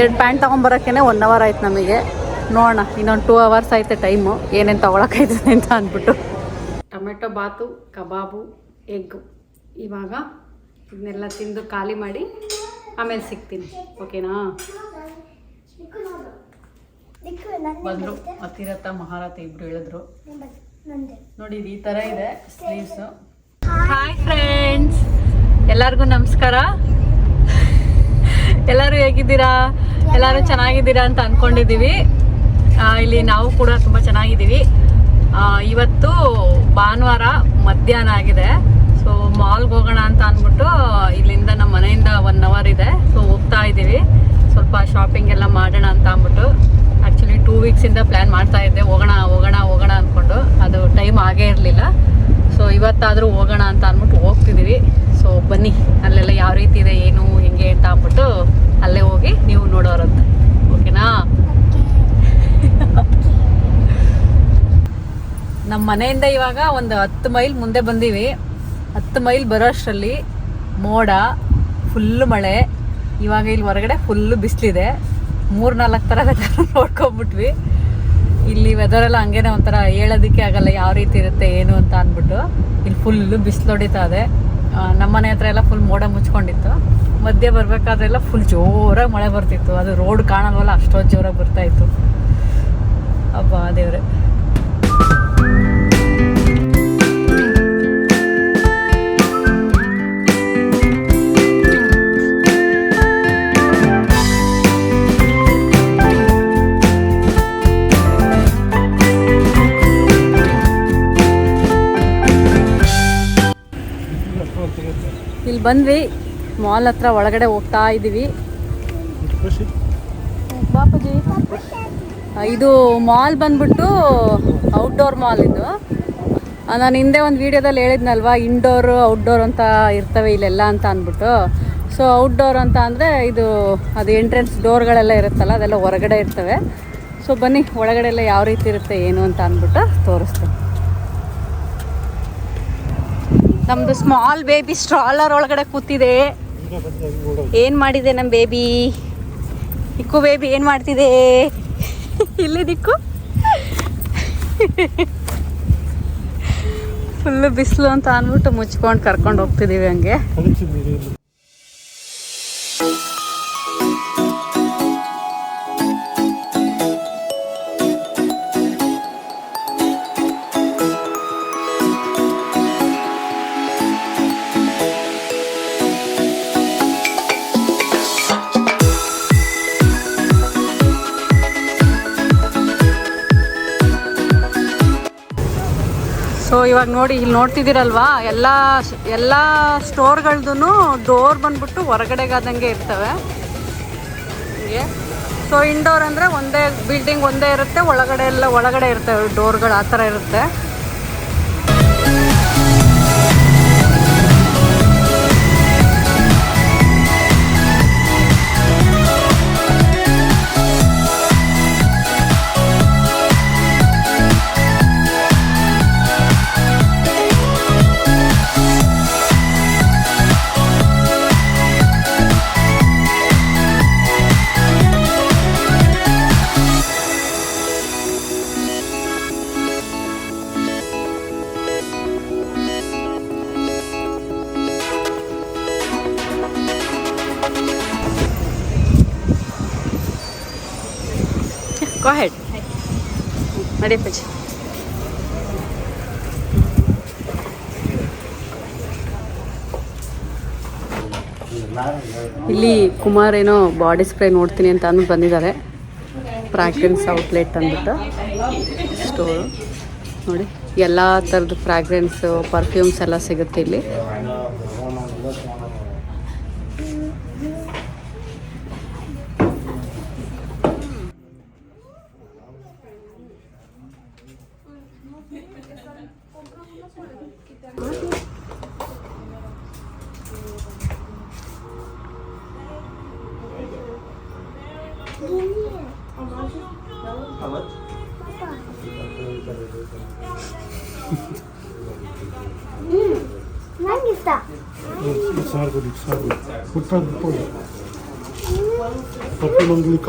ಎರಡು pant ತೊಗೊಂಬರೋಕ್ಕೇ one hour ಆಯ್ತು ನಮಗೆ. ನೋಡೋಣ ಇನ್ನೊಂದು ಟೂ ಅವರ್ಸ್ ಆಯ್ತು ಟೈಮು ಏನೇನು ತೊಗೊಳಕ್ಕೈತದೆ ಅಂತ ಅಂದ್ಬಿಟ್ಟು. Tomato bath kebab egg. ಇವಾಗ ಇದನ್ನೆಲ್ಲ ತಿಂದು ಖಾಲಿ ಮಾಡಿ ಆಮೇಲೆ ಸಿಗ್ತೀನಿ. ಓಕೆನಾ? ಬಂದರು. ಅತಿರಥ ಮಹಾರಥ ಇಬ್ರು ಹೇಳಿದ್ರು. ನೋಡಿ ಇದು ಈ ಥರ ಇದೆ ಸ್ಲೀವ್ಸು ಹಾಯ್ ಫ್ರೆಂಡ್ಸ್ ಎಲ್ಲರಿಗೂ ನಮಸ್ಕಾರ. ಎಲ್ಲರೂ ಹೇಗಿದ್ದೀರಾ? ಎಲ್ಲರೂ ಚೆನ್ನಾಗಿದ್ದೀರಾ ಅಂತ ಅನ್ಕೊಂಡಿದ್ದೀವಿ. ಇಲ್ಲಿ ನಾವು ಕೂಡ ತುಂಬ ಚೆನ್ನಾಗಿದ್ದೀವಿ. ಇವತ್ತು ಭಾನುವಾರ ಮಧ್ಯಾಹ್ನ ಆಗಿದೆ. ಸೊ ಮಾಲ್ಗೆ ಹೋಗೋಣ ಅಂತ ಅಂದ್ಬಿಟ್ಟು ಇಲ್ಲಿಂದ ನಮ್ಮ ಮನೆಯಿಂದ ಒನ್ ಅವರ್ ಇದೆ. ಸೊ ಹೋಗ್ತಾ ಇದ್ದೀವಿ. ಸ್ವಲ್ಪ ಶಾಪಿಂಗ್ ಎಲ್ಲ ಮಾಡೋಣ ಅಂತ ಅಂದ್ಬಿಟ್ಟು. ಆ್ಯಕ್ಚುಲಿ ಟೂ ವೀಕ್ಸಿಂದ ಪ್ಲ್ಯಾನ್ ಮಾಡ್ತಾ ಇದ್ದೆ. ಹೋಗೋಣ ಹೋಗೋಣ ಹೋಗೋಣ ಅಂದ್ಕೊಂಡು ಅದು ಟೈಮ್ ಆಗೇ ಇರಲಿಲ್ಲ. ಸೊ ಇವತ್ತಾದರೂ ಹೋಗೋಣ ಅಂತ ಅಂದ್ಬಿಟ್ಟು ಹೋಗ್ತಿದ್ದೀವಿ. ಸೊ ಬನ್ನಿ. ಅಲ್ಲೆಲ್ಲ ಯಾವ ರೀತಿ ಇದೆ, ಏನು, ಹೆಂಗೆ ಅಂತ ಅಂದ್ಬಿಟ್ಟು ಅಲ್ಲೇ ಹೋಗಿ ನೀವು ನೋಡೋರಂತ. ಓಕೆನಾ? ನಮ್ಮ ಮನೆಯಿಂದ ಇವಾಗ ಒಂದು ಹತ್ತು ಮೈಲ್ ಮುಂದೆ ಬಂದೀವಿ. ಹತ್ತು ಮೈಲ್ ಬರೋಷ್ಟರಲ್ಲಿ ಮೋಡ, ಫುಲ್ಲು ಮಳೆ. ಇವಾಗ ಇಲ್ಲಿ ಹೊರಗಡೆ ಫುಲ್ಲು ಬಿಸಿಲಿದೆ. ಮೂರು ನಾಲ್ಕು ಥರ ವೆದರ್ ನೋಡ್ಕೊಂಬಿಟ್ವಿ. ಇಲ್ಲಿ ವೆದರೆಲ್ಲ ಹಂಗೇನೆ ಒಂಥರ ಹೇಳೋದಕ್ಕೆ ಆಗಲ್ಲ, ಯಾವ ರೀತಿ ಇರುತ್ತೆ, ಏನು ಅಂತ ಅಂದ್ಬಿಟ್ಟು. ಇಲ್ಲಿ ಫುಲ್ಲು ಬಿಸಿಲು ಹೊಡಿತಾ ಇದೆ. ಆ, ನಮ್ಮ ಮನೆ ಹತ್ರ ಎಲ್ಲ ಫುಲ್ ಮೋಡ ಮುಚ್ಕೊಂಡಿತ್ತು. ಮಧ್ಯೆ ಬರಬೇಕಾದ್ರೆಲ್ಲ ಫುಲ್ ಜೋರಾಗಿ ಮಳೆ ಬರ್ತಿತ್ತು. ಅದು ರೋಡ್ ಕಾಣಲ್ವಲ್ಲ ಅಷ್ಟೊಂದು ಜೋರಾಗಿ ಬರ್ತಾ ಇತ್ತು. ಅಬ್ಬಾ ದೇವ್ರೆ. ಬಂದ್ವಿ. ಮಾಲ್ ಹತ್ರ ಒಳಗಡೆ ಹೋಗ್ತಾ ಇದ್ದೀವಿ ಬಾಪುಜಿ, ಇದು ಮಾಲ್ ಬಂದ್ಬಿಟ್ಟು ಔಟ್ಡೋರ್ ಮಾಲ್ ಇದು. ನಾನು ಹಿಂದೆ ಒಂದು ವಿಡಿಯೋದಲ್ಲಿ ಹೇಳಿದ್ನಲ್ವಾ ಇಂಡೋರ್ ಔಟ್ಡೋರ್ ಅಂತ ಇರ್ತವೆ ಇಲ್ಲೆಲ್ಲ ಅಂತ ಅಂದ್ಬಿಟ್ಟು. ಸೊ ಔಟ್ಡೋರ್ ಅಂತ ಅಂದರೆ ಇದು, ಅದು ಎಂಟ್ರೆನ್ಸ್ ಡೋರ್ಗಳೆಲ್ಲ ಇರುತ್ತಲ್ಲ, ಅದೆಲ್ಲ ಹೊರಗಡೆ ಇರ್ತವೆ. ಸೊ ಬನ್ನಿ ಒಳಗಡೆ ಎಲ್ಲ ಯಾವ ರೀತಿ ಇರುತ್ತೆ, ಏನು ಅಂತ ಅಂದ್ಬಿಟ್ಟು ತೋರಿಸ್ತೀನಿ. ನಮ್ಮದು ಸ್ಮಾಲ್ ಬೇಬಿ ಸ್ಟ್ರಾಲರ್ ಒಳಗಡೆ ಕೂತಿದೆ. ಏನು ಮಾಡಿದೆ ನಮ್ಮ ಬೇಬಿ ಇಕ್ಕು ಬೇಬಿ ಏನು ಮಾಡ್ತಿದೆ? ಇಲ್ಲಿ ದಿಕ್ಕು. ಫುಲ್ಲು ಬಿಸಿಲು ಅಂತ ಅಂದ್ಬಿಟ್ಟು ಮುಚ್ಕೊಂಡು ಕರ್ಕೊಂಡು ಹೋಗ್ತಿದ್ದೀವಿ ಹಂಗೆ. ಇವಾಗ ನೋಡಿ ಇಲ್ಲಿ ನೋಡ್ತಿದ್ದೀರಲ್ವಾ? ಎಲ್ಲ ಎಲ್ಲ ಸ್ಟೋರ್ಗಳ್ದು ಡೋರ್ ಬಂದ್ಬಿಟ್ಟು ಹೊರಗಡೆಗಾದಂಗೆ ಇರ್ತವೆ. ಹೀಗೆ. ಸೊ ಇಂಡೋರ್ ಅಂದರೆ ಒಂದೇ ಬಿಲ್ಡಿಂಗ್ ಒಂದೇ ಇರುತ್ತೆ, ಒಳಗಡೆ ಎಲ್ಲ ಒಳಗಡೆ ಇರ್ತವೆ, ಡೋರ್ಗಳು ಆ ಥರ ಇರುತ್ತೆ. ನಡಿ ಪೂಜೆ. ಇಲ್ಲಿ ಕುಮಾರ್ ಏನೋ ಬಾಡಿ ಸ್ಪ್ರೇ ನೋಡ್ತೀನಿ ಅಂತ ಅಂದ್ಬಿಟ್ಟು ಬಂದಿದ್ದಾರೆ. ಫ್ರಾಗ್ರೆನ್ಸ್ ಔಟ್ಲೆಟ್ ಅಂದ್ಬಿಟ್ಟು. ಸ್ಟೋರು ನೋಡಿ, ಎಲ್ಲ ಥರದ ಫ್ರಾಗ್ರೆನ್ಸು ಪರ್ಫ್ಯೂಮ್ಸ್ ಎಲ್ಲ ಸಿಗುತ್ತೆ ಇಲ್ಲಿ.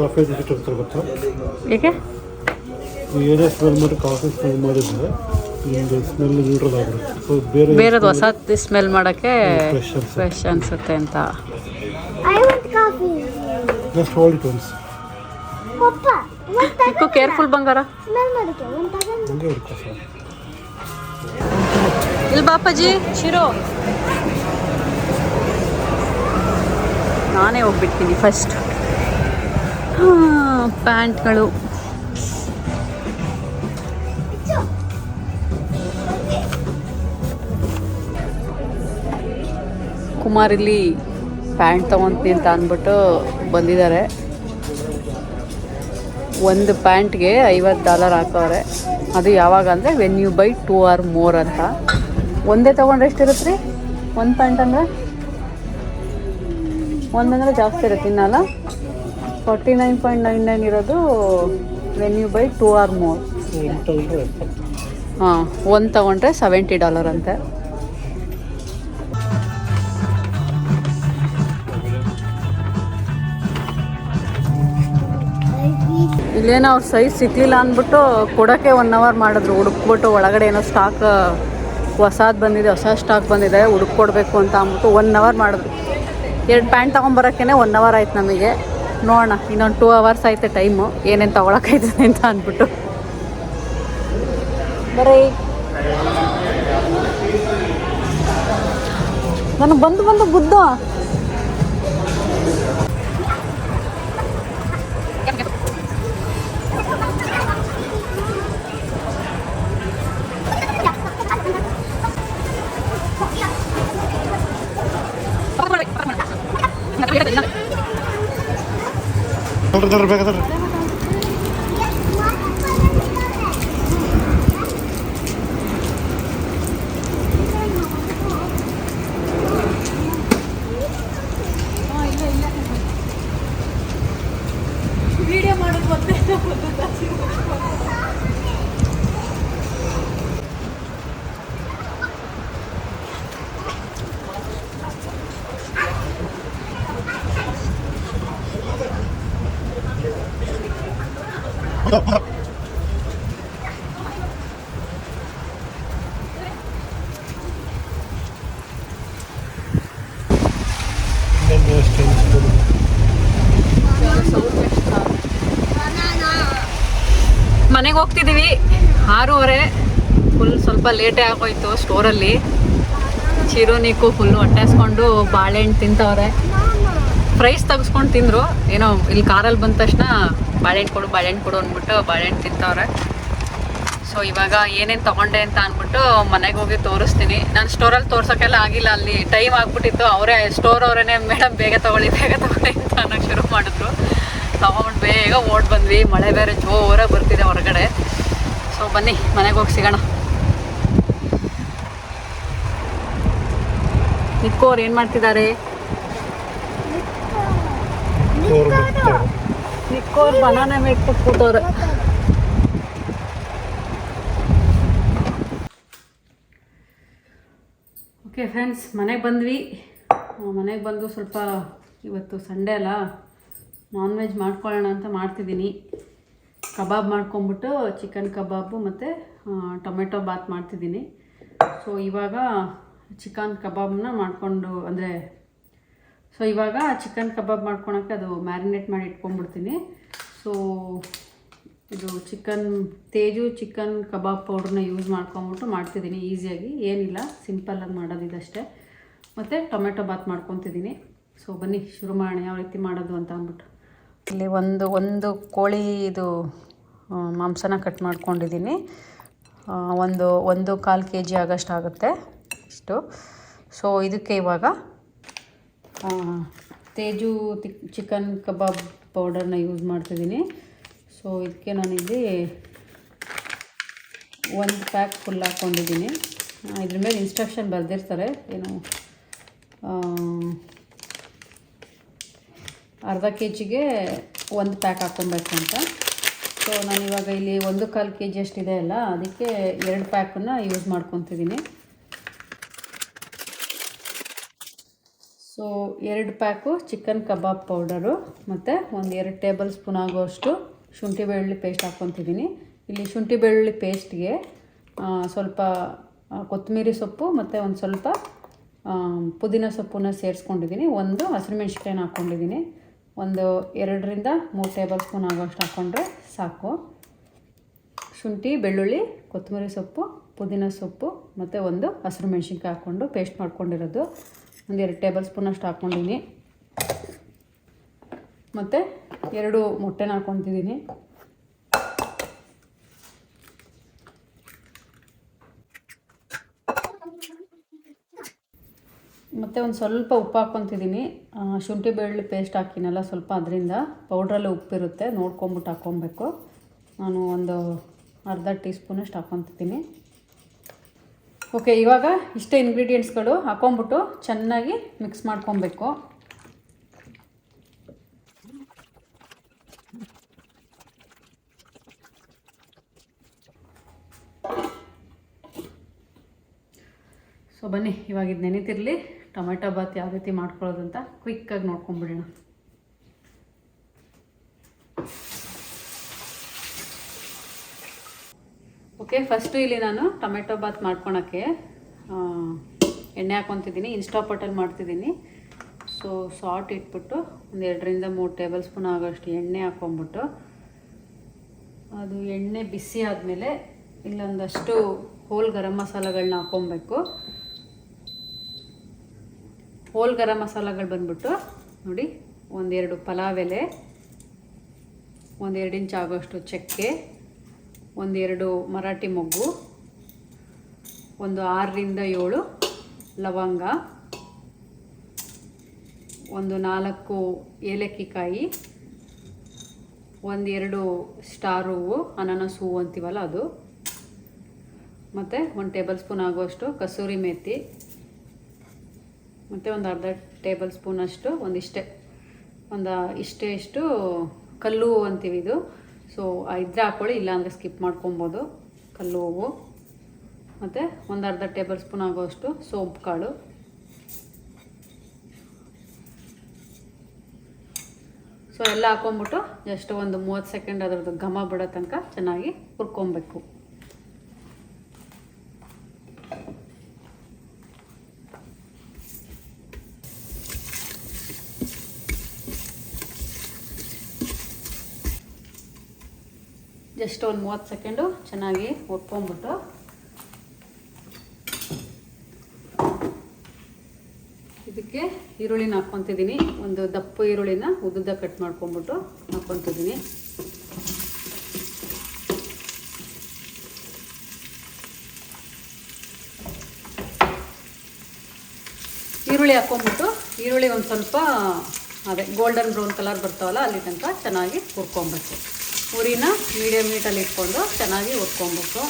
ಕಾಫಿ ಜೊತೆ ಅಂತ ಗೊತ್ತಾ ಏಕೆ? ಏನೇ ಸ್ಮೆಲ್ ಮಾಡಿ ಕಾಫಿ ಸ್ಮೆಲ್ ಮಾಡಿದ್ರೆ ನಿಮಗೆ ಸ್ಮೆಲ್ ನ್ಯೂಟ್ರಲ್ ಆಗಿರುತ್ತೆ ಸೊ ಬೇರೆ ಬೇರೆದು ಹೊಸ ಸ್ಮೆಲ್ ಮಾಡೋಕ್ಕೆ ಫ್ರೆಶ್ ಅನ್ಸುತ್ತೆ. ಫ್ರೆಶ್ ಅನಿಸುತ್ತೆ ಅಂತ. ಜಸ್ಟ್ ಹೋಲ್ಡ್ ಇಟ್ ಒನ್ಸ್ ಇಕ್ಕು ಕೇರ್ಫುಲ್ ಬಂಗಾರ. ಇಲ್ಲಿ ಬಾಪಾಜಿ ಶಿರೋ. ನಾನೇ ಹೋಗ್ಬಿಡ್ತೀನಿ ಫಸ್ಟ್ ಪ್ಯಾಂಟ್ಗಳು. ಕುಮಾರ್ ಇಲ್ಲಿ ಪ್ಯಾಂಟ್ ತಗೊಂತೀನಿ ಅಂತ ಅಂದ್ಬಿಟ್ಟು ಬಂದಿದ್ದಾರೆ. ಒಂದು ಪ್ಯಾಂಟ್ಗೆ ಐವತ್ತು ಡಾಲರ್ ಹಾಕವ್ರೆ ಅದು ಯಾವಾಗ ಅಂದರೆ when you buy two or more ಅಂತ. ಒಂದೇ ತೊಗೊಂಡ್ರೆ ಎಷ್ಟಿರುತ್ತೆ ರೀ? ಒಂದು ಪ್ಯಾಂಟ್ ಅಂದರೆ? ಒಂದಂದ್ರೆ ಜಾಸ್ತಿ ಇರುತ್ತೆ ಇನ್ನಲ್ಲ? Forty nine point nine nine ಇರೋದು when you buy two or more. ಹಾಂ, ಒಂದು ತೊಗೊಂಡ್ರೆ ಸೆವೆಂಟಿ ಡಾಲರ್ ಅಂತೆ. ಇಲ್ಲೇನೋ ಅವ್ರ ಸೈಜ್ ಸಿಕ್ಲಿಲ್ಲ ಅಂದ್ಬಿಟ್ಟು ಕೊಡೋಕ್ಕೆ ಒನ್ ಅವರ್ ಮಾಡಿದ್ರು. ಹುಡುಕ್ಬಿಟ್ಟು ಒಳಗಡೆ ಏನೋ ಸ್ಟಾಕ್ ಹೊಸಾದ್ ಬಂದಿದೆ, ಹೊಸ ಸ್ಟಾಕ್ ಬಂದಿದೆ ಹುಡುಕೊಡ್ಬೇಕು ಅಂತ ಅಂದ್ಬಿಟ್ಟು ಒನ್ ಅವರ್ ಮಾಡಿದ್ರು. ಎರಡು ಪ್ಯಾಂಟ್ ತೊಗೊಂಬರೋಕ್ಕೇ ಒನ್ ಅವರ್ ಆಯ್ತು ನಮಗೆ. ನೋಡೋಣ, ಇನ್ನೊಂದು ಟೂ ಅವರ್ಸ್ ಆಯ್ತು ಟೈಮು ಏನೇನು ತೊಗೊಳಕೈತದೆ ಅಂತ ಅಂದ್ಬಿಟ್ಟು. ಬರೀ. ನನಗೆ ಬಂದು ಬಂದು ಗುದ್ದು. ধরো ধরো ব্যাগে ಮನೆಗೆ ಹೋಗ್ತಿದ್ದೀವಿ ಆರೂವರೆ. ಫುಲ್ ಸ್ವಲ್ಪ ಲೇಟೇ ಆಗೋಯ್ತು ಸ್ಟೋರಲ್ಲಿ ಚಿರೋನಿಕ್ಕು ನೀಕು ಫುಲ್ಲು ಹೊಟ್ಟೆಸ್ಕೊಂಡು ಬಾಳೆಹಣ್ಣು ತಿಂತವ್ರೆ. ಪ್ರೈಸ್ ತೆಗೆಸ್ಕೊಂಡು ತಿಂದರು. ಏನೋ ಇಲ್ಲಿ ಕಾರಲ್ಲಿ ಬಂದ ತಕ್ಷಣ ಬಾಳೆಹಣ್ಣು ಕೊಡು ಬಾಳೆಹಣ್ಣು ಕೊಡು ಅಂದ್ಬಿಟ್ಟು ಬಾಳೆಹಣ್ಣು ತಿಂತವ್ರೆ. ಸೊ ಇವಾಗ ಏನೇನು ತೊಗೊಂಡೆ ಅಂತ ಅಂದ್ಬಿಟ್ಟು ಮನೆಗೆ ಹೋಗಿ ತೋರಿಸ್ತೀನಿ. ನಾನು ಸ್ಟೋರಲ್ಲಿ ತೋರ್ಸೋಕ್ಕೆಲ್ಲ ಆಗಿಲ್ಲ. ಅಲ್ಲಿ ಟೈಮ್ ಆಗಿಬಿಟ್ಟಿತ್ತು. ಅವರೇ ಸ್ಟೋರ್ ಅವರೇ ಮೇಡಮ್ ಬೇಗ ತೊಗೊಳ್ಳಿ ಬೇಗ ತೊಗೊಳ್ಳಿ ಅಂತ ಅನ್ನೋಕ್ಕೆ ಶುರು ಮಾಡಿದ್ರು. ತೊಗೊಂಡು ಬೇಗ ಓಡ್ ಬಂದ್ವಿ. ಮಳೆ ಬೇರೆ ಜೋರಾಗಿ ಬರ್ತಿದೆ ಹೊರಗಡೆ. ಸೊ ಬನ್ನಿ, ಮನೆಗೆ ಹೋಗಿ ಸಿಗೋಣ. ನಿಕ್ಕೋರು ಏನು ಮಾಡ್ತಿದ್ದಾರೆ? ನಿಕ್ಕೋರು ಬನಾನ ಮೇಟ್ಟು ಕೂತವ್ರೆ. ಓಕೆ ಫ್ರೆಂಡ್ಸ್ ಮನೆಗೆ ಬಂದ್ವಿ. ಮನೆಗೆ ಬಂದು ಸ್ವಲ್ಪ ಇವತ್ತು ಸಂಡೇ ಅಲ್ಲ. ನಾನ್ ವೆಜ್ ಮಾಡ್ಕೊಳ್ಳೋಣ ಅಂತ ಮಾಡ್ತಿದ್ದೀನಿ. ಕಬಾಬ್ ಮಾಡ್ಕೊಂಬಿಟ್ಟು ಚಿಕನ್ ಕಬಾಬು ಮತ್ತು ಟೊಮೆಟೊ ಬಾತ್ ಮಾಡ್ತಿದ್ದೀನಿ. ಸೊ ಇವಾಗ ಚಿಕನ್ ಕಬಾಬ್ನ ಮಾಡಿಕೊಂಡು, ಅಂದರೆ ಸೊ ಇವಾಗ ಚಿಕನ್ ಕಬಾಬ್ ಮಾಡ್ಕೊಳಕ್ಕೆ ಅದು ಮ್ಯಾರಿನೇಟ್ ಮಾಡಿ ಇಟ್ಕೊಂಡ್ಬಿಡ್ತೀನಿ. ಸೊ ಇದು ಚಿಕನ್ ತೇಜು ಚಿಕನ್ ಕಬಾಬ್ ಪೌಡ್ರನ್ನ ಯೂಸ್ ಮಾಡ್ಕೊಂಬಿಟ್ಟು ಮಾಡ್ತಿದ್ದೀನಿ ಈಸಿಯಾಗಿ. ಏನಿಲ್ಲ ಸಿಂಪಲ್ಲಾಗಿ ಮಾಡೋದು ಇದಷ್ಟೇ. ಮತ್ತು ಟೊಮೆಟೊ ಬಾತ್ ಮಾಡ್ಕೊತಿದ್ದೀನಿ. ಸೊ ಬನ್ನಿ ಶುರು ಮಾಡೋಣ ಯಾವ ರೀತಿ ಮಾಡೋದು ಅಂತ ಅಂದ್ಬಿಟ್ಟು. ಇಲ್ಲಿ ಒಂದು ಒಂದು ಕೋಳಿ ಇದು ಮಾಂಸನ ಕಟ್ ಮಾಡ್ಕೊಂಡಿದ್ದೀನಿ. ಒಂದು ಒಂದು ಕಾಲು ಕೆ ಜಿ ಆಗೋಷ್ಟು ಆಗುತ್ತೆ ಇಷ್ಟು. ಸೊ ಇದಕ್ಕೆ ಇವಾಗ ತೇಜು ಚಿಕನ್ ಕಬಾಬ್ ಪೌಡರ್ನ ಯೂಸ್ ಮಾಡ್ತಿದ್ದೀನಿ. ಸೊ ಇದಕ್ಕೆ ನಾನಿಲ್ಲಿ ಒಂದು ಪ್ಯಾಕ್ ಫುಲ್ ಹಾಕ್ಕೊಂಡಿದ್ದೀನಿ ಇದ್ರ ಮೇಲೆ ಇನ್ಸ್ಟ್ರಕ್ಷನ್ ಬರೆದಿರ್ತಾರೆ. ಏನು ಅರ್ಧ ಕೆ ಜಿಗೆ ಒಂದು ಪ್ಯಾಕ್ ಹಾಕ್ಕೊಬೇಕು ಅಂತ. ಸೊ ಇವಾಗ ಇಲ್ಲಿ ಒಂದು ಕಾಲು ಕೆ ಜಿ ಅಷ್ಟಿದೆ ಅಲ್ಲ, ಅದಕ್ಕೆ ಎರಡು ಪ್ಯಾಕನ್ನು ಯೂಸ್ ಮಾಡ್ಕೊತಿದ್ದೀನಿ ಸೊ ಎರಡು ಪ್ಯಾಕು ಚಿಕನ್ ಕಬಾಬ್ ಪೌಡರು ಮತ್ತು ಒಂದು ಎರಡು ಟೇಬಲ್ ಸ್ಪೂನ್ ಆಗುವಷ್ಟು ಶುಂಠಿ ಬೆಳ್ಳುಳ್ಳಿ ಪೇಸ್ಟ್ ಹಾಕ್ಕೊತಿದ್ದೀನಿ ಇಲ್ಲಿ ಶುಂಠಿ ಬೆಳ್ಳುಳ್ಳಿ ಪೇಸ್ಟ್ಗೆ ಸ್ವಲ್ಪ ಕೊತ್ತಂಬರಿ ಸೊಪ್ಪು ಮತ್ತು ಒಂದು ಸ್ವಲ್ಪ ಪುದೀನ ಸೊಪ್ಪನ್ನ ಸೇರಿಸ್ಕೊಂಡಿದ್ದೀನಿ ಒಂದು ಹಸಿರುಮೆಣ್ಸಿಕಾಯಿನ ಹಾಕ್ಕೊಂಡಿದ್ದೀನಿ ಒಂದು ಎರಡರಿಂದ ಮೂರು ಟೇಬಲ್ ಸ್ಪೂನ್ ಆಗೋಷ್ಟು ಹಾಕ್ಕೊಂಡ್ರೆ ಸಾಕು. ಶುಂಠಿ, ಬೆಳ್ಳುಳ್ಳಿ, ಕೊತ್ತಂಬರಿ ಸೊಪ್ಪು, ಪುದೀನ ಸೊಪ್ಪು ಮತ್ತು ಒಂದು ಹಸಿರು ಮೆಣಸಿನ್ಕಾಯಿ ಹಾಕ್ಕೊಂಡು ಪೇಸ್ಟ್ ಮಾಡ್ಕೊಂಡಿರೋದು. ಒಂದು ಎರಡು ಟೇಬಲ್ ಸ್ಪೂನಷ್ಟು ಹಾಕ್ಕೊಂಡಿದ್ದೀನಿ ಮತ್ತು ಎರಡು ಮೊಟ್ಟೆನ ಹಾಕ್ಕೊತಿದ್ದೀನಿ ಮತ್ತು ಒಂದು ಸ್ವಲ್ಪ ಉಪ್ಪು ಹಾಕ್ಕೊತಿದ್ದೀನಿ ಶುಂಠಿ ಬೆಳ್ಳುಳ್ಳಿ ಪೇಸ್ಟ್ ಹಾಕಿನಲ್ಲ ಸ್ವಲ್ಪ ಅದರಿಂದ ಪೌಡ್ರಲ್ಲಿ ಉಪ್ಪಿರುತ್ತೆ ನೋಡ್ಕೊಂಬಿಟ್ಟು ಹಾಕ್ಕೊಬೇಕು ನಾನು ಒಂದು ಅರ್ಧ ಟೀ ಸ್ಪೂನಷ್ಟು ಹಾಕ್ಕೊತಿದ್ದೀನಿ ಓಕೆ ಇವಾಗ ಇಷ್ಟೇ ಇಂಗ್ರೀಡಿಯೆಂಟ್ಸ್ಗಳು ಹಾಕ್ಕೊಂಬಿಟ್ಟು ಚೆನ್ನಾಗಿ ಮಿಕ್ಸ್ ಮಾಡ್ಕೊಬೇಕು. ಸೊ ಬನ್ನಿ, ಇವಾಗ ಇದು ನೆನೀತಿರಲಿ. ಟೊಮೆಟೊ ಬಾತ್ ಯಾವ ರೀತಿ ಮಾಡ್ಕೊಳ್ಳೋದು ಅಂತ ಕ್ವಿಕ್ಕಾಗಿ ನೋಡ್ಕೊಂಬಿಡೋಣ. ಓಕೆ ಫಸ್ಟು ಇಲ್ಲಿ ನಾನು ಟೊಮೆಟೊ ಬಾತ್ ಮಾಡ್ಕೊಳಕ್ಕೆ ಎಣ್ಣೆ ಹಾಕ್ಕೊತಿದ್ದೀನಿ ಇನ್ಸ್ಟಾಪಟಲ್ಲಿ ಮಾಡ್ತಿದ್ದೀನಿ. ಸೊ ಸಾಲ್ಟ್ ಇಟ್ಬಿಟ್ಟು ಒಂದು ಎರಡರಿಂದ ಮೂರು ಟೇಬಲ್ ಸ್ಪೂನ್ ಆಗೋಷ್ಟು ಎಣ್ಣೆ ಹಾಕ್ಕೊಂಬಿಟ್ಟು ಅದು ಎಣ್ಣೆ ಬಿಸಿ ಆದಮೇಲೆ ಇಲ್ಲೊಂದಷ್ಟು ಹೋಲ್ ಗರಂ ಮಸಾಲಗಳನ್ನ ಹಾಕ್ಕೊಬೇಕು ಹೋಲ್ ಗರಂ ಮಸಾಲಗಳು ಬಂದ್ಬಿಟ್ಟು ನೋಡಿ, ಒಂದೆರಡು ಪಲಾವ್ ಎಲೆ, ಒಂದೆರಡು ಇಂಚ್ ಆಗೋಷ್ಟು ಚಕ್ಕೆ, ಒಂದೆರಡು ಮರಾಠಿ ಮೊಗ್ಗು, ಒಂದು ಆರರಿಂದ ಏಳು ಲವಂಗ, ಒಂದು ನಾಲ್ಕು ಏಲಕ್ಕಿ ಕಾಯಿ ಒಂದೆರಡು ಸ್ಟಾರ್ ಹೂವು, ಅನಾನಸ್ ಹೂವು ಅಂತೀವಲ್ಲ ಅದು. ಮತ್ತು ಒಂದು ಟೇಬಲ್ ಸ್ಪೂನ್ ಆಗುವಷ್ಟು ಕಸೂರಿ ಮೇಥಿ ಮತ್ತು ಒಂದು ಅರ್ಧ ಟೇಬಲ್ ಸ್ಪೂನ್ ಅಷ್ಟು ಒಂದಿಷ್ಟೇ ಒಂದು ಇಷ್ಟೇ ಇಷ್ಟು ಕಲ್ಲು ಅಂತೀವಿ ಇದು. ಸೊ ಇದ್ರೆ ಹಾಕ್ಕೊಳ್ಳಿ ಇಲ್ಲಾಂದರೆ ಸ್ಕಿಪ್ ಮಾಡ್ಕೊಬೋದು. ಕಲ್ಲು ಹೂವು. ಮತ್ತು ಒಂದು ಅರ್ಧ ಟೇಬಲ್ ಸ್ಪೂನ್ ಆಗೋಷ್ಟು ಸೋಂಪು ಕಾಳು. ಸೊ ಎಲ್ಲ ಹಾಕ್ಕೊಂಬಿಟ್ಟು ಜಸ್ಟ್ ಒಂದು ಮೂವತ್ತು ಸೆಕೆಂಡ್ ಅದರದ್ದು ಘಮ ಬಿಡೋ ತನಕ ಚೆನ್ನಾಗಿ ಹುರ್ಕೊಬೇಕು. ಜಸ್ಟ್ ಒಂದು ಮೂವತ್ತು ಸೆಕೆಂಡು ಚೆನ್ನಾಗಿ ಒಪ್ಕೊಂಬಿಟ್ಟು ಇದಕ್ಕೆ ಈರುಳ್ಳಿನ ಹಾಕ್ಕೊತಿದ್ದೀನಿ. ಒಂದು ದಪ್ಪ ಈರುಳ್ಳಿನ ಉದ್ದ ಕಟ್ ಮಾಡ್ಕೊಂಬಿಟ್ಟು ಹಾಕ್ಕೊತಿದ್ದೀನಿ. ಈರುಳ್ಳಿ ಹಾಕ್ಕೊಂಬಿಟ್ಟು ಈರುಳ್ಳಿ ಒಂದು ಸ್ವಲ್ಪ, ಅದೇ ಗೋಲ್ಡನ್ ಬ್ರೌನ್ ಕಲರ್ ಬರ್ತಾವಲ್ಲ, ಅಲ್ಲಿ ತನಕ ಚೆನ್ನಾಗಿ ಹುರ್ಕೊಬೇಕು ಉರಿನ ಮೀಡಿಯಮ್ ಹೀಟಲ್ಲಿ ಇಟ್ಕೊಂಡು ಚೆನ್ನಾಗಿ ಹುರ್ಕೊಬೇಕು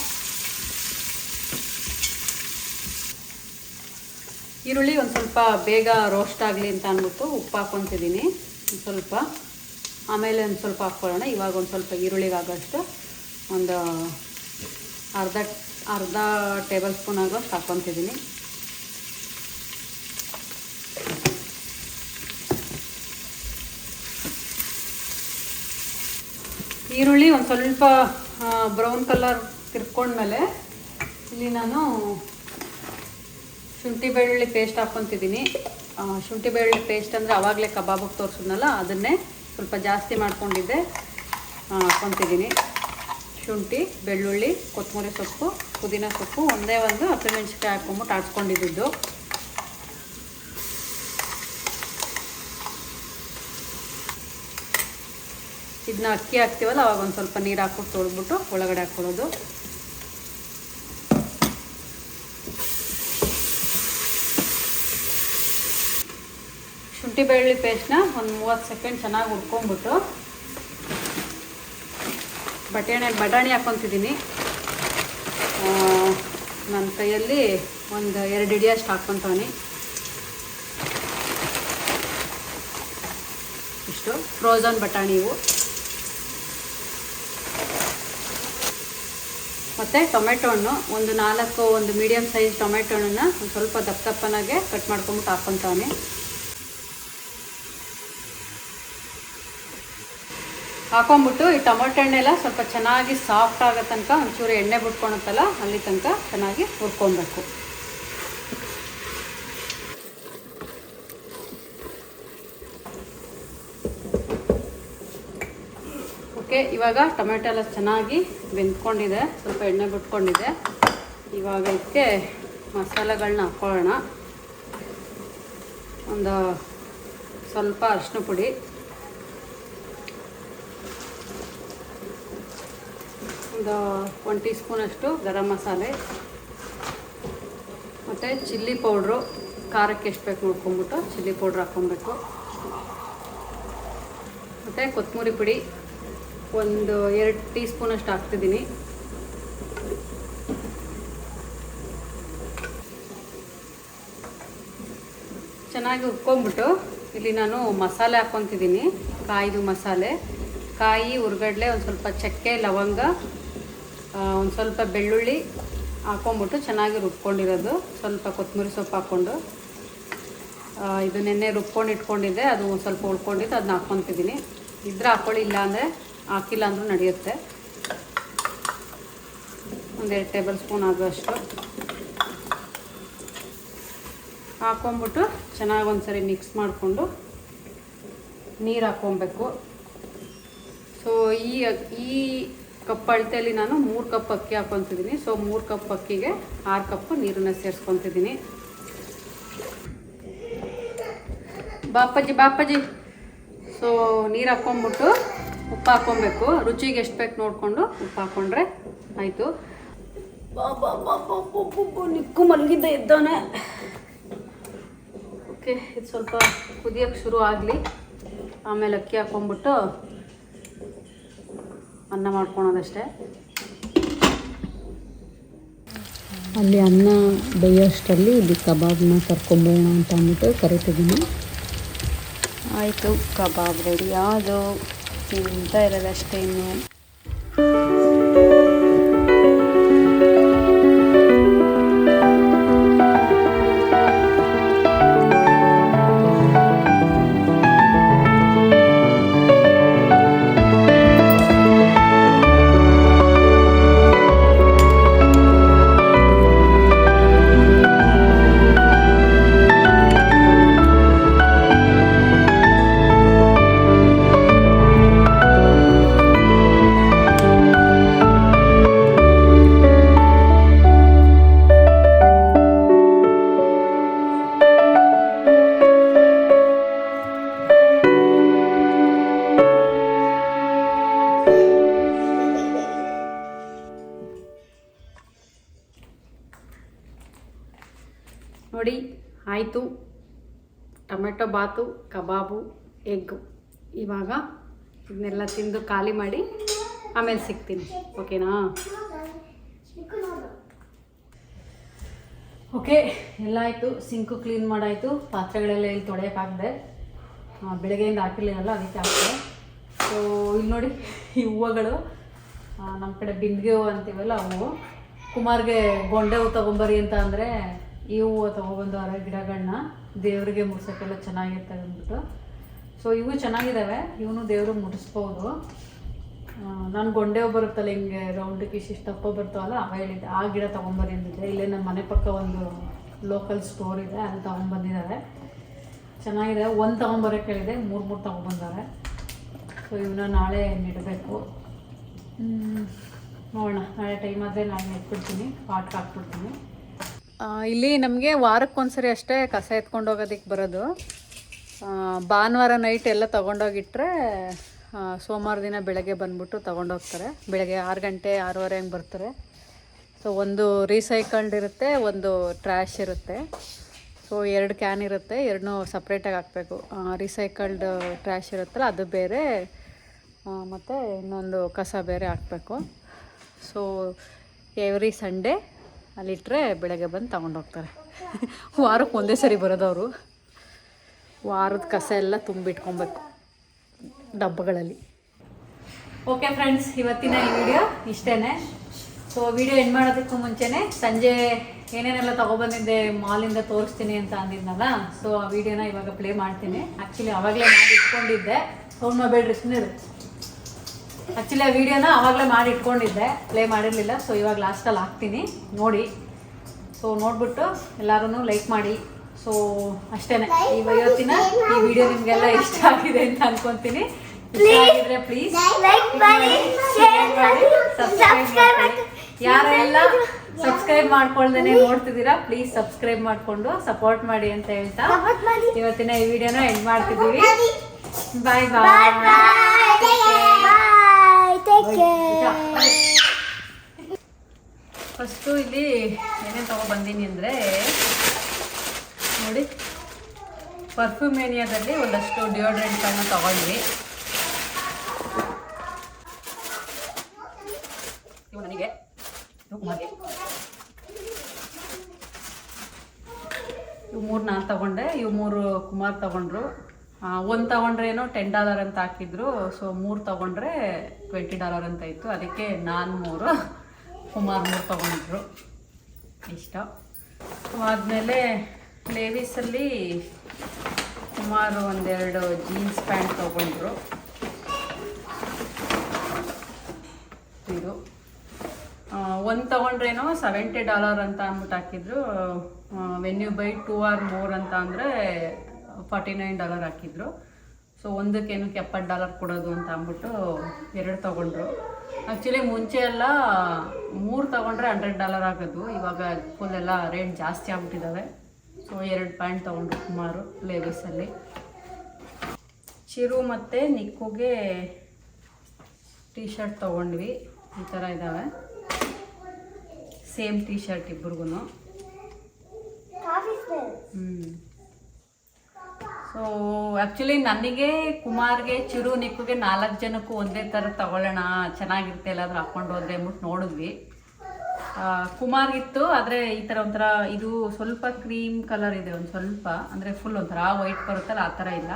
ಈರುಳ್ಳಿ ಒಂದು ಸ್ವಲ್ಪ ಬೇಗ ರೋಸ್ಟ್ ಆಗಲಿ ಅಂತ ಅಂದ್ಬಿಟ್ಟು ಉಪ್ಪು ಹಾಕ್ಕೊತಿದ್ದೀನಿ ಸ್ವಲ್ಪ. ಆಮೇಲೆ ಒಂದು ಸ್ವಲ್ಪ ಹಾಕ್ಕೊಳ್ಳೋಣ. ಇವಾಗ ಒಂದು ಸ್ವಲ್ಪ ಈರುಳ್ಳಿಗೆ ಆಗೋಷ್ಟು ಒಂದು ಅರ್ಧ ಅರ್ಧ ಟೇಬಲ್ ಸ್ಪೂನ್ ಆಗೋಷ್ಟು ಹಾಕ್ಕೊತಿದ್ದೀನಿ ಈರುಳ್ಳಿ ಒಂದು ಸ್ವಲ್ಪ ಬ್ರೌನ್ ಕಲರ್ ತಿರ್ಕೊಂಡ್ಮೇಲೆ ಇಲ್ಲಿ ನಾನು ಶುಂಠಿ ಬೆಳ್ಳುಳ್ಳಿ ಪೇಸ್ಟ್ ಹಾಕ್ಕೊತಿದ್ದೀನಿ ಶುಂಠಿ ಬೆಳ್ಳುಳ್ಳಿ ಪೇಸ್ಟ್ ಅಂದರೆ ಆವಾಗಲೇ ಕಬಾಬಿಗೆ ತೋರಿಸಿದ್ನಲ್ಲ, ಅದನ್ನೇ ಸ್ವಲ್ಪ ಜಾಸ್ತಿ ಮಾಡ್ಕೊಂಡಿದ್ದೆ ಹಾಕ್ಕೊತಿದ್ದೀನಿ ಶುಂಠಿ, ಬೆಳ್ಳುಳ್ಳಿ, ಕೊತ್ತಂಬರಿ ಸೊಪ್ಪು, ಪುದೀನ ಸೊಪ್ಪು, ಒಂದೇ ಒಂದು ಹಸಿಮೆಣ್ಸಿಕಾಯಿ ಹಾಕ್ಕೊಂಬಿಟ್ಟು ಆಡ್ಸ್ಕೊಂಡಿದ್ದು ಇದನ್ನ ಅಕ್ಕಿ ಹಾಕ್ತೀವಲ್ಲ, ಅವಾಗ ಒಂದು ಸ್ವಲ್ಪ ನೀರು ಹಾಕ್ಬಿಟ್ಟು ತೊಳೆದ್ಬಿಟ್ಟು ಒಳಗಡೆ ಹಾಕ್ಕೊಳ್ಳೋದು ಶುಂಠಿ ಬೆಳ್ಳುಳ್ಳಿ ಪೇಸ್ಟ್ನ ಒಂದು ಮೂವತ್ತು ಸೆಕೆಂಡ್ ಚೆನ್ನಾಗಿ ಹುರ್ಕೊಂಬಿಟ್ಟು ಬಟಾಣಿ ಬಟಾಣಿ ಹಾಕ್ಕೊತಿದ್ದೀನಿ ನನ್ನ ಕೈಯಲ್ಲಿ ಒಂದು ಎರಡು ಹಿಡಿಯಷ್ಟು ಹಾಕ್ಕೊತಾನೆ ಇಷ್ಟು ಫ್ರೋಝನ್ ಬಟಾಣಿ ಇವು. ಮತ್ತು ಟೊಮೆಟೊ ಹಣ್ಣು, ಒಂದು ನಾಲ್ಕು, ಒಂದು ಮೀಡಿಯಮ್ ಸೈಜ್ ಟೊಮೆಟೊ ಹಣ್ಣನ್ನು ಒಂದು ಸ್ವಲ್ಪ ದಪ್ಪ ದಪ್ಪನಾಗೆ ಕಟ್ ಮಾಡ್ಕೊಂಬಿಟ್ಟು ಹಾಕ್ಕೊತಾವೆ ಹಾಕೊಂಬಿಟ್ಟು ಈ ಟೊಮೆಟೊ ಹಣ್ಣೆಲ್ಲ ಸ್ವಲ್ಪ ಚೆನ್ನಾಗಿ ಸಾಫ್ಟ್ ಆಗೋ ತನಕ ಒಂಚೂರು ಎಣ್ಣೆ ಬಿಟ್ಕೊಳತ್ತಲ್ಲ ಅಲ್ಲಿ ತನಕ ಚೆನ್ನಾಗಿ ಹುರ್ಕೊಬೇಕು. ಓಕೆ, ಇವಾಗ ಟೊಮೆಟೊ ಎಲ್ಲ ಚೆನ್ನಾಗಿ ಬೆಂದ್ಕೊಂಡಿದೆ, ಸ್ವಲ್ಪ ಎಣ್ಣೆ ಬಿಟ್ಕೊಂಡಿದೆ. ಇವಾಗ ಇದಕ್ಕೆ ಮಸಾಲೆಗಳನ್ನ ಹಾಕ್ಕೊಳ್ಳೋಣ ಒಂದು ಸ್ವಲ್ಪ ಅರಿಶಿನ ಪುಡಿ. ಒಂದು ಒನ್ ಟೀ ಸ್ಪೂನಷ್ಟು ಗರಂ ಮಸಾಲೆ. ಮತ್ತು ಚಿಲ್ಲಿ ಪೌಡ್ರು, ಖಾರಕ್ಕೆ ಎಷ್ಟು ಬೇಕು ನೋಡ್ಕೊಂಬಿಟ್ಟು ಚಿಲ್ಲಿ ಪೌಡ್ರ್ ಹಾಕ್ಕೊಬೇಕು ಮತ್ತು ಕೊತ್ತಂಬರಿ ಪುಡಿ. ಒಂದು ಎರಡು ಟೀ ಸ್ಪೂನಷ್ಟು ಹಾಕ್ತಿದ್ದೀನಿ. ಚೆನ್ನಾಗಿ ಉಕ್ಕೊಂಬಿಟ್ಟು ಇಲ್ಲಿ ನಾನು ಮಸಾಲೆ ಹಾಕ್ಕೊತಿದ್ದೀನಿ, ಕಾಯಿದು ಮಸಾಲೆ. ಕಾಯಿ, ಉರ್ಗಡ್ಲೆ, ಒಂದು ಸ್ವಲ್ಪ ಚಕ್ಕೆ, ಲವಂಗ ಒಂದು ಸ್ವಲ್ಪ ಬೆಳ್ಳುಳ್ಳಿ ಹಾಕ್ಕೊಂಬಿಟ್ಟು ಚೆನ್ನಾಗಿ ರುಬ್ಕೊಂಡಿರೋದು. ಸ್ವಲ್ಪ ಕೊತ್ತಂಬರಿ ಸೊಪ್ಪು ಹಾಕ್ಕೊಂಡು ಇದು ನೆನ್ನೆ ರುಬ್ಕೊಂಡು ಇಟ್ಕೊಂಡಿದ್ದೆ ಅದು ಒಂದು ಸ್ವಲ್ಪ ಉಳ್ಕೊಂಡಿದ್ದು ಅದನ್ನ ಹಾಕ್ಕೊತಿದ್ದೀನಿ. ಇದ್ರೆ ಹಾಕ್ಕೊಳ್ಳಿ ಇಲ್ಲ ಅಂದರೆ ಹಾಕಿಲ್ಲ ಅಂದರೂ ನಡೆಯುತ್ತೆ. ಒಂದೆರಡು ಟೇಬಲ್ ಸ್ಪೂನ್ ಆಗುವಷ್ಟು. ಹಾಕೊಂಬಿಟ್ಟು ಚೆನ್ನಾಗಿ ಒಂದ್ಸರಿ ಮಿಕ್ಸ್ ಮಾಡಿಕೊಂಡು ನೀರು ಹಾಕ್ಕೊಬೇಕು. ಸೊ ಈ ಈ ಕಪ್ ಅಳತೆಯಲ್ಲಿ ನಾನು ಮೂರು ಕಪ್ ಅಕ್ಕಿ ಹಾಕೊತಿದ್ದೀನಿ ಸೊ ಮೂರು ಕಪ್ ಅಕ್ಕಿಗೆ ಆರು ಕಪ್ ನೀರನ್ನು ಸೇರಿಸ್ಕೊತಿದ್ದೀನಿ. ಬಾಪಜ್ಜಿ ಬಾಪಜ್ಜಿ. ಸೊ ನೀರು ಹಾಕ್ಕೊಂಬಿಟ್ಟು ಉಪ್ಪು ಹಾಕ್ಕೊಬೇಕು. ರುಚಿಗೆ ಎಷ್ಟು ಬೇಕು ನೋಡಿಕೊಂಡು ಉಪ್ಪು ಹಾಕ್ಕೊಂಡ್ರೆ ಆಯಿತು. ನಿಕ್ಕು ಮಲಗಿದ್ದ ಇದ್ದಾನೆ ಓಕೆ ಇದು ಸ್ವಲ್ಪ ಕುದಿಯೋಕ್ಕೆ ಶುರು ಆಗಲಿ. ಆಮೇಲೆ ಅಕ್ಕಿ ಹಾಕ್ಕೊಂಬಿಟ್ಟು ಅನ್ನ ಮಾಡ್ಕೊಳೋದಷ್ಟೇ. ಅಲ್ಲಿ ಅನ್ನ ಬೇಯೋಷ್ಟರಲ್ಲಿ ಇಲ್ಲಿ ಕಬಾಬ್ನ ಕರ್ಕೊಂಬೋಣ ಅಂತ ಅಂದ್ಬಿಟ್ಟು ಕರಿತಿದ್ದೀನಿ. ಆಯಿತು ಕಬಾಬ್ ರೆಡಿ ಅದು എന്തായാലും അത് ഇഷ്ടമായി ಆಯಿತು. Tomato bath, kebab, egg. ಇವಾಗ ಇದನ್ನೆಲ್ಲ ತಿಂದು ಖಾಲಿ ಮಾಡಿ ಆಮೇಲೆ ಸಿಗ್ತೀನಿ. ಓಕೆನಾ? ಓಕೆ, ಎಲ್ಲ ಆಯಿತು. Sink clean ಮಾಡಾಯಿತು. ಪಾತ್ರೆಗಳೆಲ್ಲ ಇಲ್ಲಿ ತೊಳೆಯೋಕ್ಕಾಗದೆ. ಬೆಳಗ್ಗೆಯಿಂದ ಹಾಕಿರ್ಲಿಲ್ಲ ಅದಕ್ಕೆ ಹಾಕಿದೆ. ಸೊ ಇಲ್ಲಿ ನೋಡಿ, ಈ ಹೂವುಗಳು ನಮ್ಮ ಕಡೆ ಬಿಂದಿಗೆ ಹೂವು ಅಂತೀವಲ್ಲ, ಅವು. ಕುಮಾರ್ಗೆ ಗೊಂಡೆ ಹೂವು ತೊಗೊಂಬರಿ ಅಂತ ಅಂದರೆ ಈ ಹೂವು ತೊಗೊಬಂದವ್ರೆ ಗಿಡಗಳನ್ನ ದೇವರಿಗೆ ಮುಡ್ಸೋಕ್ಕೆಲ್ಲ ಚೆನ್ನಾಗಿರ್ತವೆ ಅಂದ್ಬಿಟ್ಟು. ಸೊ ಇವು ಚೆನ್ನಾಗಿದ್ದಾವೆ ಇವನು ದೇವ್ರಿಗೆ ಮುಡಿಸ್ಬೋದು. ನಾನು ಗೊಂಡೆ ಬರುತ್ತಲ್ಲ, ಹಿಂಗೆ ರೌಂಡಕ್ಕೆ ಇಷ್ಟಿಷ್ಟು ತಪ್ಪ ಬರ್ತಾವಲ್ಲ, ಅವ ಹೇಳಿದ್ದೆ, ಆ ಗಿಡ ತೊಗೊಂಬರಿ ಅಂದಿದ್ದೆ ಇಲ್ಲೇ ನಮ್ಮ ಮನೆ ಪಕ್ಕ ಒಂದು ಲೋಕಲ್ ಸ್ಟೋರ್ ಇದೆ, ಅಲ್ಲಿ ತೊಗೊಂಬಂದಿದ್ದಾರೆ. ಚೆನ್ನಾಗಿದೆ. ಒಂದು ತೊಗೊಂಬರೋಕೆ ಹೇಳಿದೆ, ಮೂರು ಮೂರು ತೊಗೊಂಬಂದಾರೆ. ಸೊ ಇವನ್ನ ನಾಳೆ ನೆಡಬೇಕು. ನೋಡೋಣ. ನಾಳೆ ಟೈಮ್ ಆದರೆ ನಾನು ನೆಟ್ಬಿಡ್ತೀನಿ ಪಾಟ್ಗೆ ಹಾಕ್ಬಿಡ್ತೀನಿ. ಇಲ್ಲಿ ನಮಗೆ ವಾರಕ್ಕೆ ಒಂದ್ಸರಿ ಅಷ್ಟೇ ಕಸ ಎತ್ಕೊಂಡು ಹೋಗೋದಕ್ಕೆ ಬರೋದು. ಭಾನುವಾರ ನೈಟ್ ಎಲ್ಲ ತೊಗೊಂಡೋಗಿಟ್ರೆ ಸೋಮವಾರ ದಿನ ಬೆಳಗ್ಗೆ ಬಂದ್ಬಿಟ್ಟು ತೊಗೊಂಡೋಗ್ತಾರೆ. ಬೆಳಗ್ಗೆ ಆರು ಗಂಟೆ ಆರೂವರೆ ಹಂಗೆ ಬರ್ತಾರೆ. ಸೊ ಒಂದು ರೀಸೈಕಲ್ಡ್ ಇರುತ್ತೆ, ಒಂದು ಟ್ರ್ಯಾಶ್ ಇರುತ್ತೆ. ಸೊ ಎರಡು ಕ್ಯಾನ್ ಇರುತ್ತೆ ಎರಡನ್ನೂ ಸಪ್ರೇಟಾಗಿ ಹಾಕಬೇಕು. ರೀಸೈಕಲ್ಡ್ ಟ್ರ್ಯಾಶ್ ಇರುತ್ತಲ್ಲ, ಅದು ಬೇರೆ. ಮತ್ತು ಇನ್ನೊಂದು ಕಸ ಬೇರೆ ಹಾಕಬೇಕು. ಸೊ ಎವ್ರಿ ಸಂಡೇ ಅಲ್ಲಿಟ್ಟರೆ ಬೆಳಗ್ಗೆ ಬಂದು ತಗೊಂಡೋಗ್ತಾರೆ ವಾರಕ್ಕೆ ಒಂದೇ ಸರಿ ಬರೋದವರು ವಾರದ ಕಸ ಎಲ್ಲ ತುಂಬಿಟ್ಕೊಬೇಕು ಡಬ್ಬಗಳಲ್ಲಿ. ಓಕೆ ಫ್ರೆಂಡ್ಸ್ ಇವತ್ತಿನ ಈ ವಿಡಿಯೋ ಇಷ್ಟೇ ಸೊ ವಿಡಿಯೋ ಎಂಡ್ ಮಾಡೋದಕ್ಕೂ ಮುಂಚೆನೆ ಸಂಜೆ ಏನೇನೆಲ್ಲ ತೊಗೊಬಂದಿದ್ದೆ ಮಾಲಿಂದ ತೋರಿಸ್ತೀನಿ ಅಂತ ಅಂದಿದ್ನಲ್ಲ ಸೊ ಆ ವಿಡಿಯೋನ ಇವಾಗ ಪ್ಲೇ ಮಾಡ್ತೀನಿ. ಆ್ಯಕ್ಚುಲಿ ಅವಾಗಲೇ ನಾನು ಇಟ್ಕೊಂಡಿದ್ದೆ. ತೊಗೊಂಡ್ಬೇಡ್ರಿ ಸುಮ್ಮನೆ ಆ್ಯಕ್ಚುಲಿ ಆ ವಿಡಿಯೋನ ಆವಾಗಲೇ ಮಾಡಿ ಇಟ್ಕೊಂಡಿದ್ದೆ. ಪ್ಲೇ ಮಾಡಿರಲಿಲ್ಲ. ಸೊ ಇವಾಗ ಲಾಸ್ಟಲ್ಲಿ ಹಾಕ್ತೀನಿ. ನೋಡಿ. ಸೊ ನೋಡ್ಬಿಟ್ಟು ಎಲ್ಲರೂ ಲೈಕ್ ಮಾಡಿ. ಸೊ ಅಷ್ಟೇ ಈ ಇವತ್ತಿನ ಈ ವಿಡಿಯೋ ನಿಮಗೆಲ್ಲ ಇಷ್ಟ ಆಗಿದೆ ಅಂತ ಅನ್ಕೊಂತೀನಿ. ಇಷ್ಟ ಆಗಿದ್ರೆ ಪ್ಲೀಸ್ ಸಬ್ಸ್ಕ್ರೈಬ್ ಮಾಡಿ ಯಾರೆಲ್ಲ ಸಬ್ಸ್ಕ್ರೈಬ್ ಮಾಡ್ಕೊಳ್ದೇನೆ ನೋಡ್ತಿದ್ದೀರಾ ಪ್ಲೀಸ್ ಸಬ್ಸ್ಕ್ರೈಬ್ ಮಾಡಿಕೊಂಡು ಸಪೋರ್ಟ್ ಮಾಡಿ ಅಂತ ಹೇಳ್ತಾ ಇವತ್ತಿನ ಈ ವಿಡಿಯೋನ ಎಂಡ್ ಮಾಡ್ತಿದ್ದೀವಿ. ಬಾಯ್ ಬಾಯ್ ಫಸ್ಟು ಇಲ್ಲಿ ಏನೇನು ತಗೊಬಂದೀನಿ ಅಂದರೆ, ನೋಡಿ ಪರ್ಫ್ಯೂಮ್ ಏನಿಯಾದಲ್ಲಿ ಒಂದಷ್ಟು ಡಿಯೋಡ್ರೆಂಟ್ಗಳನ್ನ ತಗೊಂಡ್ವಿ. ನನಗೆ ಇವು ಮೂರು ನಾನು ತಗೊಂಡೆ, ಇವು ಮೂರು ಕುಮಾರ್ ತಗೊಂಡ್ರು. ಒಂದು ತಗೊಂಡ್ರೆ ಏನೋ ಟೆನ್ ಡಾಲರ್ ಅಂತ ಹಾಕಿದ್ರು ಸೊ ಮೂರು ತಗೊಂಡ್ರೆ ಟ್ವೆಂಟಿ ಡಾಲರ್ ಅಂತ ಇತ್ತು. ಅದಕ್ಕೆ ನಾನು ಮೂರು, ಕುಮಾರ್ ಮೂರು ತಗೊಂಡ್ರು. ಇಷ್ಟ. ಆದಮೇಲೆ ಲೇವೀಸಲ್ಲಿ ಸುಮಾರು ಒಂದೆರಡು ಜೀನ್ಸ್ ಪ್ಯಾಂಟ್ ತಗೊಂಡ್ರು. ಇದು. ಒಂದು ತಗೊಂಡ್ರೇನೋ ಸೆವೆಂಟಿ ಡಾಲರ್ ಅಂತ ಅಂದ್ಬಿಟ್ಟು ಹಾಕಿದ್ರು. When you buy two or more ಅಂತ ಅಂದರೆ ಫಾರ್ಟಿ ನೈನ್ ಡಾಲರ್ ಹಾಕಿದ್ರು. ಸೊ ಒಂದಕ್ಕೇನಕ್ಕೆ ಎಪ್ಪತ್ತು ಡಾಲರ್ ಕೊಡೋದು ಅಂತ ಅಂದ್ಬಿಟ್ಟು ಎರಡು ತಗೊಂಡ್ರು. ಆ್ಯಕ್ಚುಲಿ ಮುಂಚೆ ಎಲ್ಲ ಮೂರು ತೊಗೊಂಡ್ರೆ ಹಂಡ್ರೆಡ್ ಡಾಲರ್ ಆಗೋದು. ಇವಾಗ ಫುಲ್ ಎಲ್ಲ ರೇಟ್ ಜಾಸ್ತಿ ಆಗ್ಬಿಟ್ಟಿದ್ದಾವೆ ಸೊ ಎರಡು ಪ್ಯಾಂಟ್ ತೊಗೊಂಡ್ರು ಸುಮಾರು ಲೇಡೀಸಲ್ಲಿ ಚಿರು ಮತ್ತು ನಿಕ್ಕುಗೆ ಟೀ ಶರ್ಟ್ ತೊಗೊಂಡ್ವಿ. ಈ ಥರ ಇದ್ದಾವೆ ಸೇಮ್ ಟೀ ಶರ್ಟ್ ಇಬ್ರಿಗೂ ಹ್ಞೂ ಸೊ ಆ್ಯಕ್ಚುಲಿ ನನಗೆ, ಕುಮಾರ್ಗೆ, ಚಿರು, ನಿಕ್ಕುಗೆ ನಾಲ್ಕು ಜನಕ್ಕೂ ಒಂದೇ ಥರ ತಗೊಳ್ಳೋಣ. ಚೆನ್ನಾಗಿರುತ್ತೆ, ಎಲ್ಲಾದರೂ ಹಾಕ್ಕೊಂಡು ಹೋದ್ರೆ ಅಂದ್ಬಿಟ್ಟು ನೋಡಿದ್ವಿ. ಕುಮಾರ್ಗಿತ್ತು, ಆದರೆ ಈ ಥರ ಒಂಥರ, ಇದು ಸ್ವಲ್ಪ ಕ್ರೀಮ್ ಕಲರ್ ಇದೆ ಒಂದು ಸ್ವಲ್ಪ. ಅಂದರೆ ಫುಲ್ ಒಂಥರ ವೈಟ್ ಬರುತ್ತಲ್ಲ, ಆ ಥರ ಇಲ್ಲ.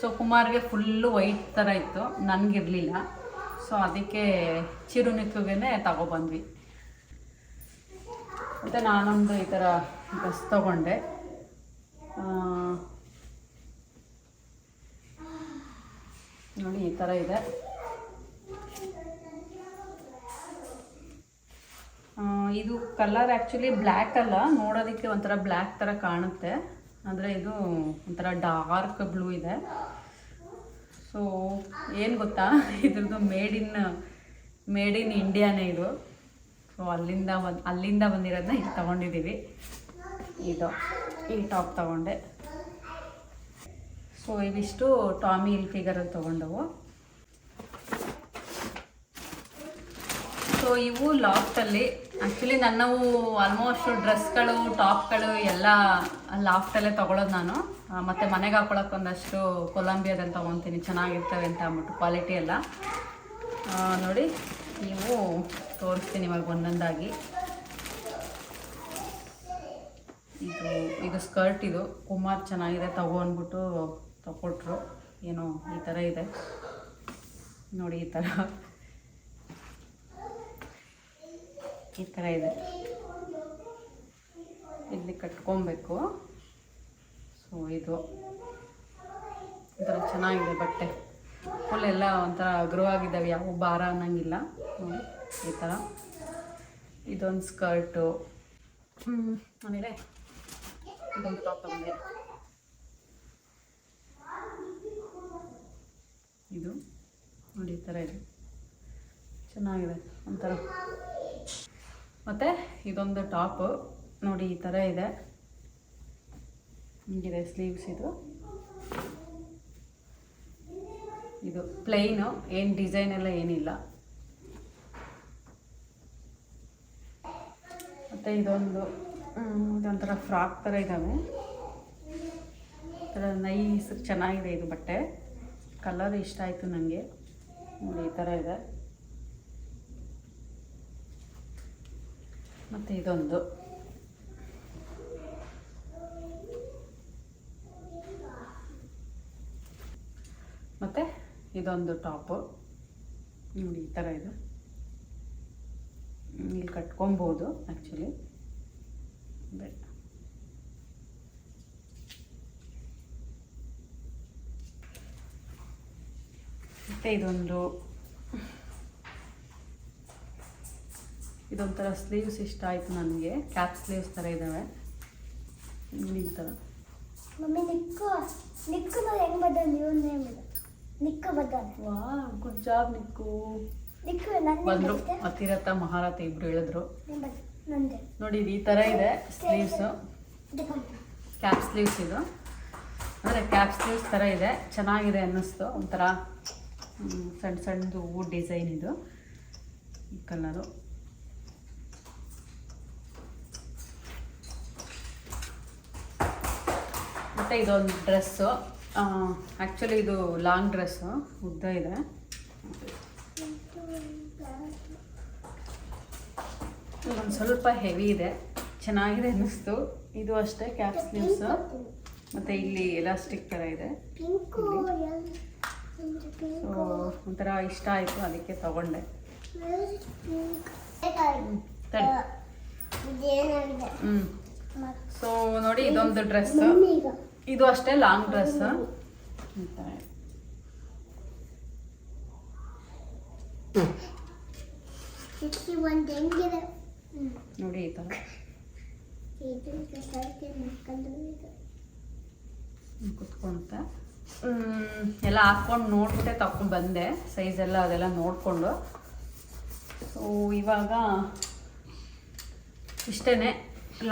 ಸೊ ಕುಮಾರ್ಗೆ ಫುಲ್ಲು ವೈಟ್ ಥರ ಇತ್ತು. ನನಗಿರಲಿಲ್ಲ. ಸೊ ಅದಕ್ಕೆ ಚಿರು ನಿಕ್ಕುಗೆ ತಗೊಬಂದ್ವಿ. ಮತ್ತು ನಾನೊಂದು ಈ ಥರ ಡ್ರೆಸ್ ತೊಗೊಂಡೆ ಆ, ನೋಡಿ, ಈ ಥರ ಇದೆ. ಇದು ಕಲರ್ ಆ್ಯಕ್ಚುಲಿ ಬ್ಲ್ಯಾಕ್ ಅಲ್ಲ. ನೋಡೋದಕ್ಕೆ ಒಂಥರ ಬ್ಲ್ಯಾಕ್ ಥರ ಕಾಣುತ್ತೆ. ಅಂದರೆ ಇದು ಒಂಥರ ಡಾರ್ಕ್ ಬ್ಲೂ ಇದೆ. ಸೊ ಏನು ಗೊತ್ತಾ? ಇದ್ರದ್ದು ಮೇಡ್ ಇನ್ ಮೇಡ್ ಇನ್ ಇಂಡಿಯಾನೇ ಇದು. ಸೊ ಅಲ್ಲಿಂದ ಬಂದು, ಅಲ್ಲಿಂದ ಬಂದಿರೋದನ್ನ ಇಲ್ಲಿ ತೊಗೊಂಡಿದ್ದೀವಿ. ಇದು, ಈ ಟಾಪ್ ತೊಗೊಂಡೆ. ಸೊ ಇವಿಷ್ಟು ಟಾಮಿ ಇಲ್ ಫಿಗರಲ್ಲಿ ತೊಗೊಂಡವು. ಸೊ ಇವು ಲಾಫ್ಟಲ್ಲಿ ಆ್ಯಕ್ಚುಲಿ ನನ್ನವು ಆಲ್ಮೋಸ್ಟ್ ಡ್ರೆಸ್ಗಳು ಟಾಪ್ಗಳು ಎಲ್ಲ ಲಾಫ್ಟಲ್ಲೇ ತೊಗೊಳೋದು ನಾನು. ಮತ್ತು ಮನೆಗೆ ಹಾಕೊಳಕ್ಕೆ ಒಂದಷ್ಟು ಕೊಲಂಬಿಯಾದಲ್ಲಿ ತೊಗೊತೀನಿ. ಚೆನ್ನಾಗಿರ್ತವೆ ಅಂತ ಅಂದ್ಬಿಟ್ಟು ಕ್ವಾಲಿಟಿ ಎಲ್ಲ. ನೋಡಿ, ಇವು ತೋರಿಸ್ತೀನಿ ಇವಾಗ ಒಂದೊಂದಾಗಿ. ಇದು ಇದು ಸ್ಕರ್ಟ್ ಇದು. ಕುಮಾರ್ ಚೆನ್ನಾಗಿದೆ, ತಗೋ ತಗೊಟ್ರು ಏನೋ ಈ ಥರ ಇದೆ. ನೋಡಿ ಈ ಥರ. ಈ ಥರ ಇದೆ. ಇಲ್ಲಿ ಕಟ್ಕೊಬೇಕು. ಸೊ ಇದು. ಒಂಥರ ಚೆನ್ನಾಗಿದೆ ಬಟ್ಟೆ. ಫುಲ್ ಎಲ್ಲ ಒಂಥರ ಅಗ್ರವಾಗಿದ್ದಾವೆ. ಯಾವ ಭಾರ ಅನ್ನಂಗಿಲ್ಲ. ನೋಡಿ, ಈ ಥರ. ಇದೊಂದು ಸ್ಕರ್ಟು ಆಮೇಲೆ ಇದೊಂದು ಟಾಪ್ ತಗೊಂಡೆ ಇದು. ನೋಡಿ, ಈ ಥರ ಇದೆ. ಚೆನ್ನಾಗಿದೆ, ಒಂಥರ. ಮತ್ತು ಇದೊಂದು ಟಾಪು. ನೋಡಿ, ಈ ಥರ ಇದೆ. ಹಿಂಗಿದೆ ಸ್ಲೀವ್ಸ್ ಇದು. ಇದು ಪ್ಲೈನು ಏನು ಡಿಸೈನ್ ಎಲ್ಲ ಏನಿಲ್ಲ. ಮತ್ತು ಇದೊಂದು ಇದೊಂಥರ ಫ್ರಾಕ್ ಥರ ಇದ್ದಾವೆ ಥರ ನೈಸ್ ಚೆನ್ನಾಗಿದೆ ಇದು ಬಟ್ಟೆ. ಕಲರ್ ಇಷ್ಟ ಆಯಿತು ನನಗೆ ನೋಡಿ, ಈ ಥರ ಇದೆ. ಮತ್ತು ಇದೊಂದು. ಮತ್ತು ಇದೊಂದು ಟಾಪು. ನೋಡಿ, ಈ ಥರ ಇದೆ. ಇಲ್ಲಿ ಕಟ್ಕೊಬೋದು ಆ್ಯಕ್ಚುಲಿ ಮತ್ತು ಇದೊಂದು ಇದೊಂಥರ ಸ್ಲೀವ್ಸ್ ಇಷ್ಟ ಆಯಿತು ನನಗೆ. ಕ್ಯಾಪ್ ಸ್ಲೀವ್ಸ್ ಥರ ಇದ್ದಾವೆ ಈ ಥರ ಮಮ್ಮಿ ನಿಕ್ಕು ನಿಕ್ಕು ಹೆಂಗೆ ಬದಲ್ ನೀವು ನೇಮ್ ನಿಕ್ಕು ಬದ್ದ ವಾ ಗುಡ್ ಜಾಬ್ ನಿಕ್ಕು. ನಿಕ್ಕು ಬಂದರು. ಅತಿರಥ ಮಹಾರಥ ಇಬ್ರು ಹೇಳಿದ್ರು. ನೋಡಿ ಇದು ಈ ಥರ ಇದೆ ಸ್ಲೀವ್ಸು ಕ್ಯಾಪ್ ಸ್ಲೀವ್ಸ್ ಇದು. ಅಂದರೆ ಕ್ಯಾಪ್ ಸ್ಲೀವ್ಸ್ ಥರ ಇದೆ. ಚೆನ್ನಾಗಿದೆ ಅನ್ನಿಸ್ತು. ಒಂಥರ ಸಣ್ಣ ಸಣ್ಣದು ಹೂ ಡಿಸೈನ್ ಇದು ಈ ಕಲರು. ಮತ್ತು ಇದೊಂದು ಡ್ರೆಸ್ಸು. ಆ್ಯಕ್ಚುಲಿ ಇದು ಲಾಂಗ್ ಡ್ರೆಸ್ಸು ಉದ್ದ ಇದೆ. ಒಂದು ಸ್ವಲ್ಪ ಹೆವಿ ಇದೆ. ಚೆನ್ನಾಗಿದೆ ಅನ್ನಿಸ್ತು. ಇದು ಅಷ್ಟೇ ಕ್ಯಾಪ್ ಸ್ಲೀವ್ಸು ಮತ್ತು ಇಲ್ಲಿ ಎಲಾಸ್ಟಿಕ್ ಥರ ಇದೆ. ಸೊ ಒಂಥರ ಇಷ್ಟ ಆಯಿತು ಅದಕ್ಕೆ ತಗೊಂಡೆ. ಹ್ಞೂ ಸೊ ನೋಡಿ ಇದೊಂದು ಡ್ರೆಸ್ ಇದು ಅಷ್ಟೇ ಲಾಂಗ್ ಡ್ರೆಸ್ ನೋಡಿ ಈ ಥರ ಕುತ್ಕೊಂತ. ಎಲ್ಲ ಹಾಕ್ಕೊಂಡು ನೋಡ್ಬಿಟ್ಟೆ ತಕೊಂಡು ಬಂದೆ. ಸೈಜ್ ಎಲ್ಲ ಅದೆಲ್ಲ ನೋಡಿಕೊಂಡು. ಸೊ ಇವಾಗ ಇಷ್ಟೇ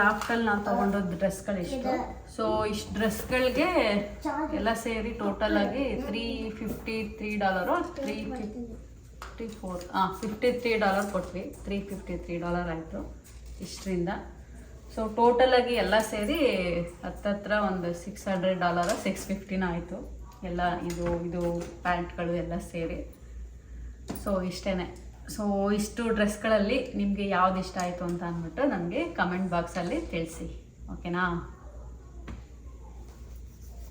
ಲಾಫ್ಟಲ್ಲಿ ನಾವು ತಗೊಂಡದ್ದು ಡ್ರೆಸ್ಗಳು ಇಷ್ಟು. ಸೊ ಇಷ್ಟು ಡ್ರೆಸ್ಗಳಿಗೆ ಎಲ್ಲ ಸೇರಿ ಟೋಟಲ್ ಆಗಿ three fifty three dollar three fifty four ಹಾಂ ಫಿಫ್ಟಿ ತ್ರೀ ಡಾಲರ್ ಕೊಟ್ವಿ. ತ್ರೀ ಫಿಫ್ಟಿ ತ್ರೀ ಡಾಲರ್ ಆಯಿತು ಇಷ್ಟರಿಂದ. ಸೊ ಟೋಟಲಾಗಿ ಎಲ್ಲ ಸೇರಿ ಹತ್ತತ್ರ ಒಂದು ಸಿಕ್ಸ್ ಹಂಡ್ರೆಡ್ ಡಾಲರ್ ಸಿಕ್ಸ್ ಫಿಫ್ಟಿನ ಆಯಿತು. ಎಲ್ಲ ಇದು ಇದು ಪ್ಯಾಂಟ್ಗಳು ಎಲ್ಲ ಸೇರಿ. ಸೊ ಇಷ್ಟೇ ಸೊ ಇಷ್ಟು ಡ್ರೆಸ್ಗಳಲ್ಲಿ ನಿಮಗೆ ಯಾವ್ದು ಇಷ್ಟ ಆಯಿತು ಅಂತ ಅಂದ್ಬಿಟ್ಟು ನನಗೆ ಕಮೆಂಟ್ ಬಾಕ್ಸಲ್ಲಿ ತಿಳಿಸಿ. ಓಕೆನಾ